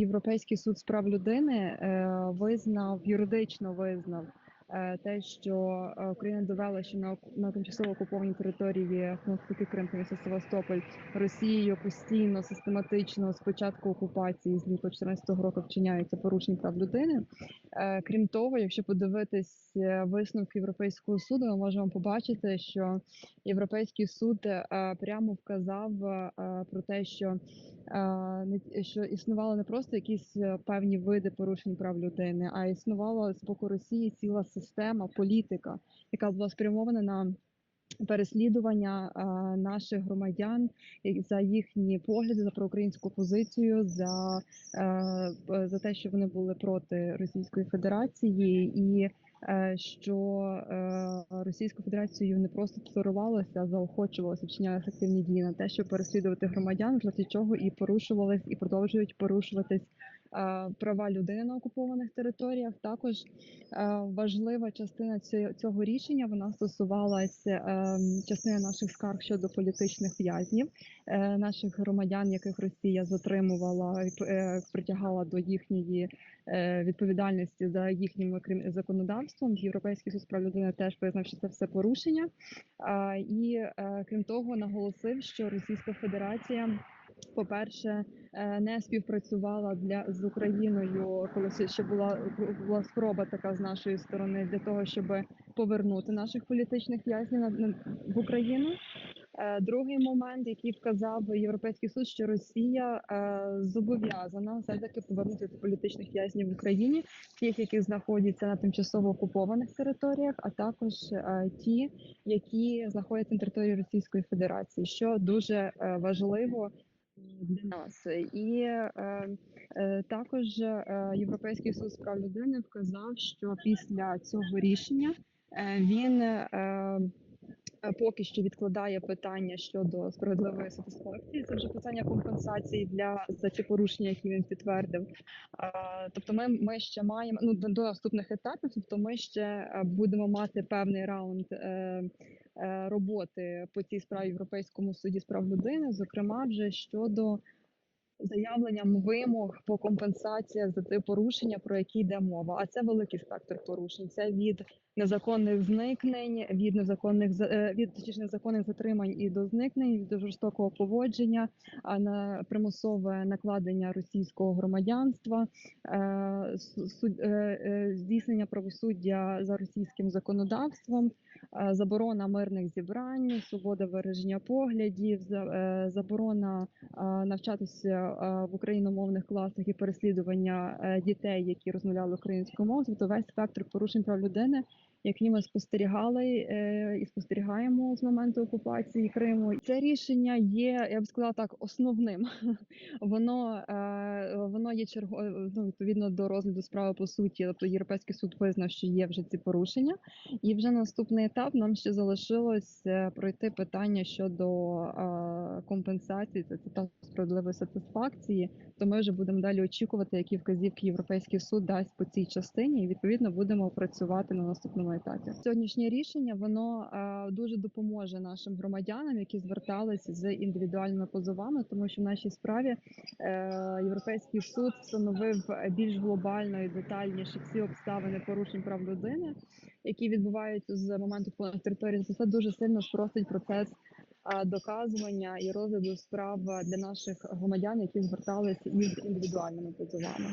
Європейський суд з прав людини е, визнав юридично визнав те, що е, Україна довела, що на, на тимчасово окупованій території навпаки Крим та Севастополь Росією постійно систематично з початку окупації з літа 2014 року вчиняються порушення прав людини. Е, Крім того, якщо подивитись е, висновки Європейського суду, ми можемо побачити, що Європейський суд е, прямо вказав е, про те, що е, що існувало не просто якісь е, певні види порушень прав людини, а існувала з боку Росії ціла система, політика, яка була спрямована на переслідування наших громадян за їхні погляди, за проукраїнську позицію, за, е, за те, що вони були проти Російської Федерації і. е, Що е, Російською Федерацією не просто толерувалося, а заохочувалося вчиняти активні дії на те, щоб переслідувати громадян, в чого і порушувались, і продовжують порушуватись права людини на окупованих територіях. Також е, важлива частина цього рішення вона стосувалася е, частини наших скарг щодо політичних в'язнів, е, наших громадян, яких Росія затримувала е, притягала до їхньої е, відповідальності за їхнім законодавством. Європейський суд прав людини теж визнав, що це все порушення. І е, крім того, наголосив, що Російська Федерація. По-перше, е, не співпрацювала для з Україною, коли ще- була була спроба така з нашої сторони для того, щоб повернути наших політичних в'язнів в Україну. Е, Другий момент, який вказав Європейський суд, що Росія е, зобов'язана все таки повернути політичних в'язнів в Україні, тих, які знаходяться на тимчасово окупованих територіях, а також ті, які знаходяться на території Російської Федерації, що дуже важливо для нас. І е, е, також е, Європейський суд з прав людини вказав, що після цього рішення е, він е, поки що відкладає питання щодо справедливої сатисфакції. Це вже питання компенсації для за ті порушення, які він підтвердив. Е, Тобто, ми, ми ще маємо ну до, наступних етапів. Тобто, ми ще е, будемо мати певний раунд е, е, роботи по цій справі в Європейському суді з прав людини, зокрема, вже щодо заявленням вимог по компенсаціях за ті порушення, про які йде мова. А це великий спектр порушень. Це від незаконних зникнень, від незаконних за- е, від точніше, незаконних затримань і до зникнень, до жорстокого поводження, а на примусове накладення російського громадянства, е, е, здійснення правосуддя за російським законодавством, заборона мирних зібрань, свобода вираження поглядів, за- заборона навчатися в україномовних класах і переслідування е, дітей, які розмовляли українською мовою, тобто весь спектр порушень прав людини, які ми спостерігали е, і спостерігаємо з моменту окупації Криму. Це рішення є, я б сказала так, основним. Воно е, воно є черго ну, відповідно до розгляду справи по суті. Тобто Європейський суд визнав, що є вже ці порушення, і вже наступний етап нам ще залишилось е, пройти питання щодо компенсації, це та справедливої сатисфакції. То ми вже будемо далі очікувати, які вказівки Європейський суд дасть по цій частині, і відповідно будемо працювати на наступному етапі. Сьогоднішнє рішення воно е, дуже допоможе нашим громадянам, які зверталися з індивідуальними позовами, тому що в нашій справі е, Європейський суд встановив більш глобально і детальніше всі обставини порушень прав людини, які відбуваються з моменту на території. Це дуже сильно спростить процес доказування і розгляду справ для наших громадян, які зверталися із індивідуальними позовами.